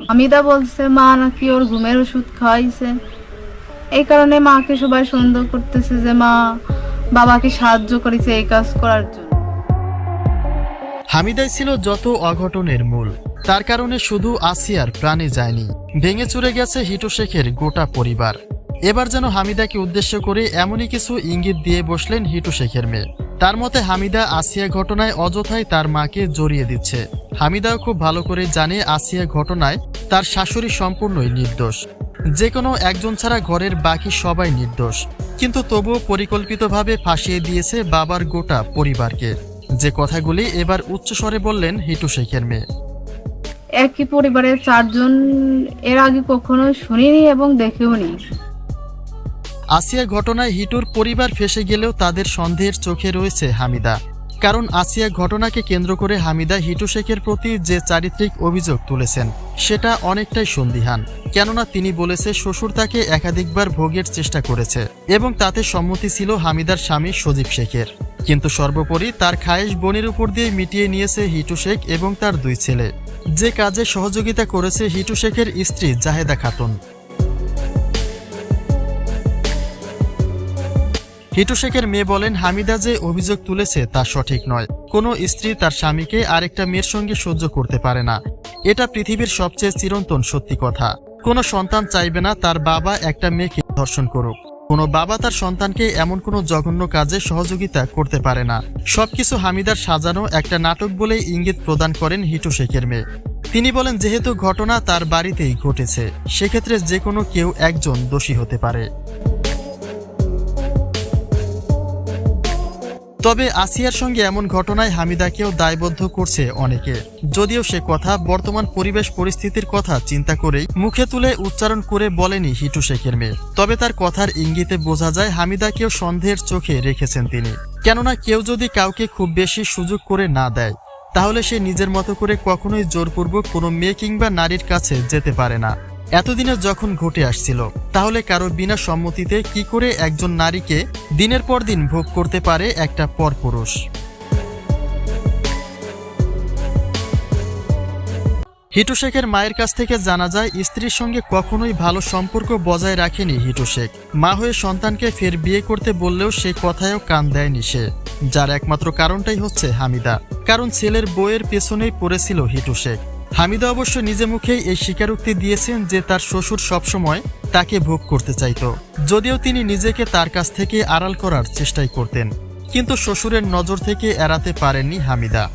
হামিদা বলছে, মা নাকি ওর ঘুমের ওষুধ খাওয়াইছে। এই কারণে মাকে সবাই সন্দেহ করতেছে যে, মা, বাবাকে সাহায্য করেছে এই কাজ করার জন্য। হামিদাই ছিল যত অঘটনের মূল, তার কারণে শুধু আসিয়ার প্রাণে যায়নি, ভেঙে চুরে গেছে হিটু শেখের গোটা পরিবার। এবার যেন হামিদাকে উদ্দেশ্য করে এমনই কিছু ইঙ্গিত দিয়ে বসলেন হিটু শেখের মেয়ে। তার মতে, হামিদা আসিয়া ঘটনায় অযথাই তার মাকে জড়িয়ে দিচ্ছে। হামিদাও খুব ভালো করে জানে আসিয়া ঘটনায় তার শাশুড়ি সম্পূর্ণই নির্দোষ। যে কোনো একজন ছাড়া ঘরের বাকি সবাই নির্দোষ। কিন্তু তবুও পরিকল্পিতভাবে ফাঁসিয়ে দিয়েছে বাবার গোটা পরিবারকে। যে কথাগুলি এবার উচ্চস্বরে বললেন হিটু শেখের মেয়ে। একই পরিবারের চারজন এর আগে কখনো শুনিনি এবং দেখেও নি আসিয়া ঘটনায় হিটুর পরিবার ফেসে গেলেও তাদের সন্দেহের চোখে রয়েছে হামিদা। কারণ আসিয়া ঘটনাকে কেন্দ্র করে হামিদা হিটু শেখের প্রতি যে চারিত্রিক অভিযোগ তুলেছেন, সেটা অনেকটাই সন্দিহান। কেননা তিনি বলেছে, শ্বশুর তাকে একাধিকবার ভোগের চেষ্টা করেছে এবং তাতে সম্মতি ছিল হামিদার স্বামী সজীব শেখের। কিন্তু সর্বোপরি তার খায়েশ বনের উপর দিয়ে মিটিয়ে নিয়েছে হিটু শেখ এবং তার দুই ছেলে। যে কাজে সহযোগিতা করেছে হিটু শেখের স্ত্রী জাহেদা খাতুন। হিটু শেখের মেয়ে বলেন, হামিদা যে অভিযোগ তুলেছে তা সঠিক নয়। কোনো স্ত্রী তার স্বামীকে আরেকটা মেয়ের সঙ্গে সহ্য করতে পারে না। এটা পৃথিবীর সবচেয়ে চিরন্তন সত্যি কথা। কোনো সন্তান চাইবে না তার বাবা একটা মেয়েকে ধর্ষণ করুক। কোনো বাবা তার সন্তানকে এমন কোনো জঘন্য কাজে সহযোগিতা করতে পারে না। সবকিছু হামিদার সাজানো একটা নাটক বলে ইঙ্গিত প্রদান করেন হিটু শেখের মেয়ে। তিনি বলেন, যেহেতু ঘটনা তার বাড়িতেই ঘটেছে, সেক্ষেত্রে যে কোনো কেউ একজন দোষী হতে পারে। তবে আসিয়ার সঙ্গে এমন ঘটনায় হামিদাকেও দায়বদ্ধ করছে অনেকে। যদিও সে কথা বর্তমান পরিবেশ পরিস্থিতির কথা চিন্তা করেই মুখে তুলে উচ্চারণ করে বলেনি হিটু শেখের মেয়ে। তবে তার কথার ইঙ্গিতে বোঝা যায় হামিদাকেও সন্দেহের চোখে রেখেছেন তিনি। কেননা কেউ যদি কাউকে খুব বেশি সুযোগ করে না দেয়, তাহলে সে নিজের মতো করে কখনোই জোরপূর্বক কোনো মেয়ে কিংবা নারীর কাছে যেতে পারে না। এতদিনে যখন ঘটে আসছিল, তাহলে কারও বিনা সম্মতিতে কি করে একজন নারীকে দিনের পর দিন ভোগ করতে পারে একটা পরপুরুষ? হিটু শেখের মায়ের কাছ থেকে জানা যায়, স্ত্রীর সঙ্গে কখনোই ভালো সম্পর্ক বজায় রাখেনি হিটু শেখ। মা হয়ে সন্তানকে ফের বিয়ে করতে বললেও সে কথায়ও কান দেয়নি সে, যার একমাত্র কারণটাই হচ্ছে হামিদা। কারণ ছেলের বইয়ের পেছনেই পড়েছিল হিটু শেখ। হামিদা অবশ্য নিজে মুখেই এই স্বীকারোক্তি দিয়েছেন যে তার শ্বশুর সবসময় তাকে ভোগ করতে চাইত, যদিও তিনি নিজেকে তার কাছ থেকে আড়াল করার চেষ্টাই করতেন। কিন্তু শ্বশুরের নজর থেকে এড়াতে পারেননি হামিদা।